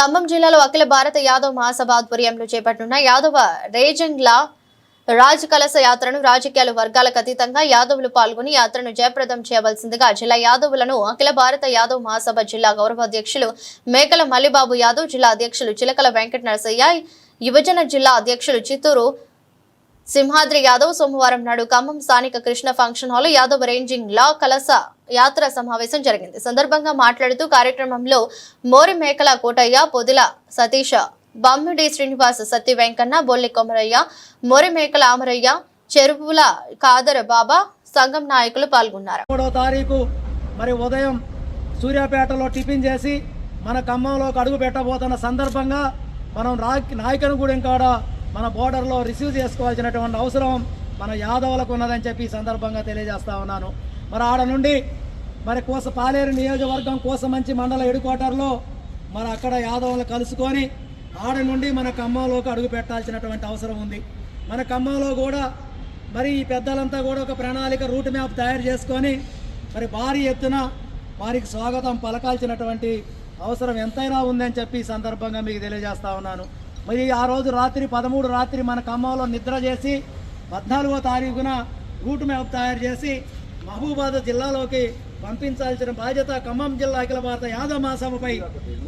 ఖమ్మం జిల్లాలో అఖిల భారత యాదవ్ మహాసభ ఆధ్వర్యంలో చేపట్టనున్న యాదవ రేజంగ్ల రాజ్ కలస యాత్రను రాజకీయాల వర్గాలకు అతీతంగా యాదవులు పాల్గొని యాత్రను జయప్రదం చేయవలసిందిగా జిల్లా యాదవులను అఖిల భారత యాదవ్ మహాసభ జిల్లా గౌరవ అధ్యక్షులు మేకల మల్లిబాబు యాదవ్ జిల్లా అధ్యక్షులు చిలకల వెంకట నరసయ్య యువజన జిల్లా అధ్యక్షులు చిత్తూరు సింహాద్రి యాదవ్ సోమవారం నాడు ఖమ్మం స్థానిక కృష్ణ ఫంక్షన్ హాల్ యాదవ్ రేంజింగ్ లా కలస యాత్ర సమావేశం జరిగింది. సందర్భంగా మాట్లాడుతూ కార్యక్రమంలో మోరి మేకల కోటయ్య పొదిల సతీష బమ్మిడి శ్రీనివాస్ సత్య వెంకన్న బొల్లి కొమరయ్య మోరి మేకల ఆమరయ్య చెరువుల కాదర్ బాబా సంఘం నాయకులు పాల్గొన్నారు. మూడో తారీఖు మరి ఉదయం సూర్యాపేటలో టిఫిన్ చేసి మన ఖమ్మంలోకి అడుగు పెట్టబోతున్న సందర్భంగా మనం రా నాయకనగూడెం కాడ మన బోర్డర్లో రిసీవ్ చేసుకోవాల్సినటువంటి అవసరం మన యాదవులకు ఉన్నదని చెప్పి ఈ సందర్భంగా తెలియజేస్తా ఉన్నాను. మరి ఆడ నుండి మరి కోస పాలేరు నియోజకవర్గం కోసమంచి మండల హెడ్క్వార్టర్లో మరి అక్కడ యాదవులు కలుసుకొని ఆడ నుండి మన ఖమ్మంలోకి అడుగు పెట్టాల్సినటువంటి అవసరం ఉంది. మన ఖమ్మంలో కూడా మరి ఈ పెద్దలంతా కూడా ఒక ప్రణాళిక రూట్ మ్యాప్ తయారు చేసుకొని మరి భారీ ఎత్తున వారికి స్వాగతం పలకాల్సినటువంటి అవసరం ఎంతైనా ఉందని చెప్పి ఈ సందర్భంగా మీకు తెలియజేస్తా ఉన్నాను. మరి ఆ రోజు రాత్రి పదమూడు రాత్రి మన ఖమ్మంలో నిద్ర చేసి పద్నాలుగో తారీఖున రూట్ మ్యాప్ తయారు చేసి మహబూబాద్ జిల్లాలోకి పంపించాల్సిన బాధ్యత ఖమ్మం జిల్లా అఖిల భారత యాదవ మహాసభపై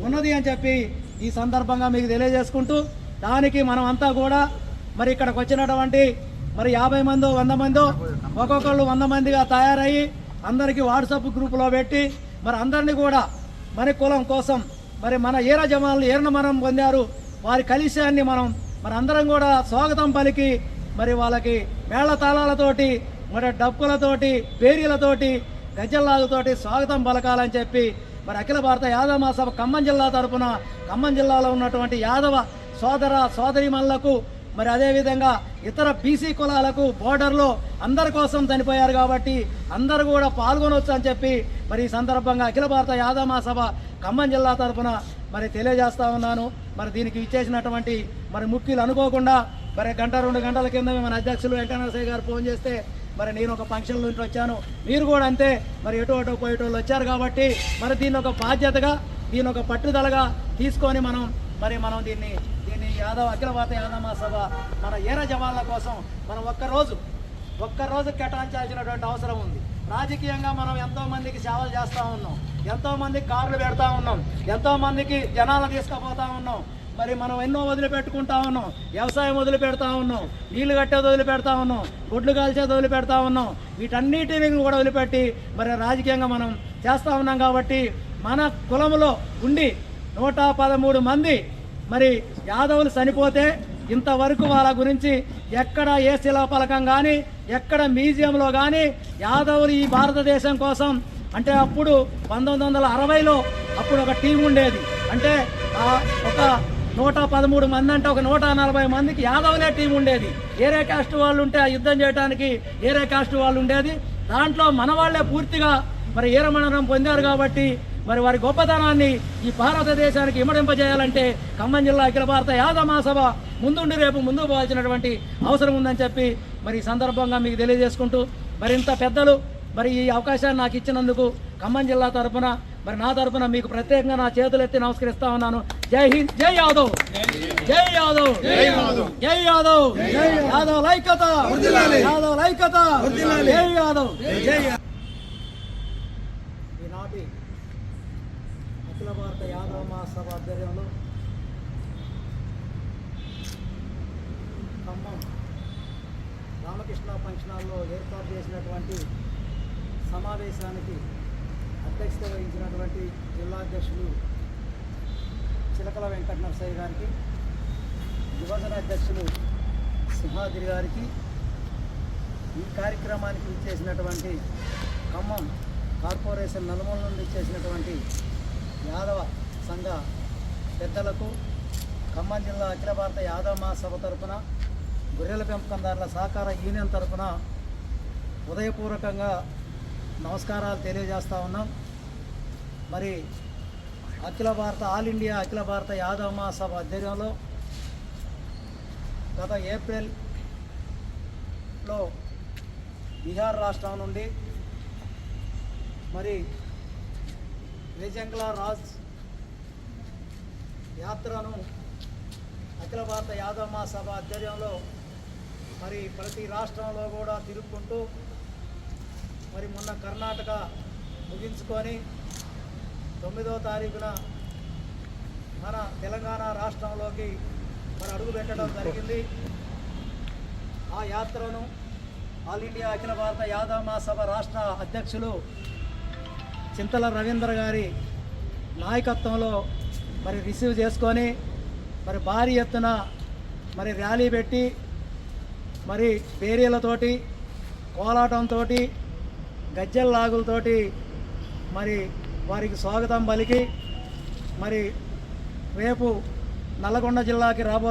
ఉన్నది అని చెప్పి ఈ సందర్భంగా మీకు తెలియజేసుకుంటూ దానికి మనం అంతా కూడా మరి ఇక్కడికి వచ్చినటువంటి మరి యాభై మందో వంద మందో ఒక్కొక్కళ్ళు వంద మందిగా తయారయ్యి అందరికీ వాట్సాప్ గ్రూపులో పెట్టి మరి అందరినీ కూడా మరి కులం కోసం మరి మన ఈర జమాలను ఏరణ మనం పొందారు. వారి కలిశాన్ని మనం మరి అందరం కూడా స్వాగతం పలికి మరి వాళ్ళకి మేళ తాళాలతోటి మరి డప్పులతోటి పేరీలతోటి గజ్జల్లాగుతోటి స్వాగతం పలకాలని చెప్పి మరి అఖిల భారత యాదవ మహాసభ ఖమ్మం జిల్లా తరపున ఖమ్మం జిల్లాలో ఉన్నటువంటి యాదవ సోదర సోదరిమణులకు మరి అదేవిధంగా ఇతర బీసీ కులాలకు బోర్డర్లో అందరి కోసం చనిపోయారు కాబట్టి అందరూ కూడా పాల్గొనవచ్చు అని చెప్పి మరి ఈ సందర్భంగా అఖిల భారత యాదవ మహాసభ ఖమ్మం జిల్లా తరపున మరి తెలియజేస్తా ఉన్నాను. మరి దీనికి ఇచ్చేసినటువంటి మరి ముఖ్యులు అనుకోకుండా మరి గంట రెండు గంటల కింద మన అధ్యక్షులు వెంకటనరసయ్య గారు ఫోన్ చేస్తే మరి నేను ఒక ఫంక్షన్ నుంచి వచ్చాను. మీరు కూడా అంతే మరి ఎటు అటు పోయేటోళ్ళు వచ్చారు కాబట్టి మరి దీన్ని ఒక బాధ్యతగా దీని ఒక పట్టుదలగా తీసుకొని మనం మరి మనం దీన్ని దీన్ని యాదవ్ అఖిల భారత యాదవ సభ మన ఏర జవాన్ల కోసం మనం ఒక్కరోజు ఒక్కరోజు కేటాయించాల్సినటువంటి అవసరం ఉంది. రాజకీయంగా మనం ఎంతోమందికి సేవలు చేస్తూ ఉన్నాం. ఎంతో మందికి కార్లు పెడతా ఉన్నాం. ఎంతో మందికి జనాలను తీసుకుపోతా ఉన్నాం. మరి మనం ఎన్నో వదిలిపెట్టుకుంటా ఉన్నాం. వ్యవసాయం వదిలిపెడతా ఉన్నాం. నీళ్ళు కట్టేది వదిలిపెడతా ఉన్నాం. గుడ్లు కాల్చేది వదిలిపెడతా ఉన్నాం. వీటన్నిటిని కూడా వదిలిపెట్టి మరి రాజకీయంగా మనం చేస్తూ ఉన్నాం కాబట్టి మన కులంలో ఉండి నూట పదమూడు మంది మరి యాదవులు చనిపోతే ఇంతవరకు వాళ్ళ గురించి ఎక్కడ ఏ శిలాపలకం కానీ ఎక్కడ మ్యూజియంలో కానీ యాదవులు ఈ భారతదేశం కోసం అంటే అప్పుడు పంతొమ్మిది వందల అరవైలో అప్పుడు ఒక టీం ఉండేది. అంటే ఆ ఒక నూట పదమూడు మంది అంటే ఒక నూట నలభై మందికి యాదవులే టీం ఉండేది. ఏరే కాస్ట్ వాళ్ళు ఉంటే ఆ యుద్ధం చేయడానికి ఏరే కాస్ట్ వాళ్ళు ఉండేది. దాంట్లో మన వాళ్ళే పూర్తిగా మరి ఈరమణనం పొందారు కాబట్టి మరి వారి గొప్పతనాన్ని ఈ భారతదేశానికి ఇమడింపజేయాలంటే ఖమ్మం జిల్లా అఖిల భారత యాదవ మహాసభ ముందుండి రేపు ముందుకు పోవాల్సినటువంటి అవసరం ఉందని చెప్పి మరి ఈ సందర్భంగా మీకు తెలియజేసుకుంటూ మరింత పెద్దలు మరి ఈ అవకాశాన్ని నాకు ఇచ్చినందుకు ఖమ్మం జిల్లా తరపున మరి నా తరపున మీకు ప్రత్యేకంగా నా చేతులు ఎత్తి నమస్కరిస్తా ఉన్నాను. జై హింద్ జై యాదవ్! జై యాదవ్! జై యాదవ్! యాదవ్! లైకత! యాదవ్ లైకత! జై యాదవ్! జై ఈనాటి అఖిల భారత యాదవ మహాసభ ఆధ్వర్యంలో ఖమ్మం రామకృష్ణ ఫంక్షన్ హాల్లో ఏర్పాటు చేసినటువంటి సమావేశానికి అధ్యక్షత వహించినటువంటి జిల్లా అధ్యక్షులు చిలకల వెంకట నరసయ్య గారికి యువజన అధ్యక్షులు సింహాద్రి గారికి ఈ కార్యక్రమానికి ఇచ్చేసినటువంటి ఖమ్మం కార్పొరేషన్ నలుమూల నుండి ఇచ్చేసినటువంటి యాదవ సంఘ పెద్దలకు ఖమ్మం జిల్లా అఖిల భారత యాదవ మహాసభ తరపున గొర్రెల పెంపకందారుల సహకార యూనియన్ తరఫున ఉదయపూర్వకంగా నమస్కారాలు తెలియజేస్తా ఉన్నాం. మరి అఖిల భారత ఆల్ ఇండియా అఖిల భారత యాదవ మహాసభ ఆధ్వర్యంలో గత ఏప్రిల్లో బీహార్ రాష్ట్రం నుండి మరి రేజంగ్లా రాజ్ యాత్రను అఖిల భారత యాదవ మహాసభ ఆధ్వర్యంలో మరి ప్రతి రాష్ట్రంలో కూడా తిరుగుకుంటూ మరి మొన్న కర్ణాటక ముగించుకొని తొమ్మిదో తారీఖున మన తెలంగాణ రాష్ట్రంలోకి మరి అడుగు పెట్టడం జరిగింది. ఆ యాత్రను ఆల్ ఇండియా అఖిల భారత యాదామా సభ రాష్ట్ర అధ్యక్షులు చింతల రవీంద్ర గారి నాయకత్వంలో మరి రిసీవ్ చేసుకొని మరి భారీ ఎత్తున మరి ర్యాలీ పెట్టి మరి పేరీలతోటి కోలాటంతో గజ్జల లాగులతోటి మరి వారికి స్వాగతం పలికి మరి రేపు నల్లగొండ జిల్లాకి రాబో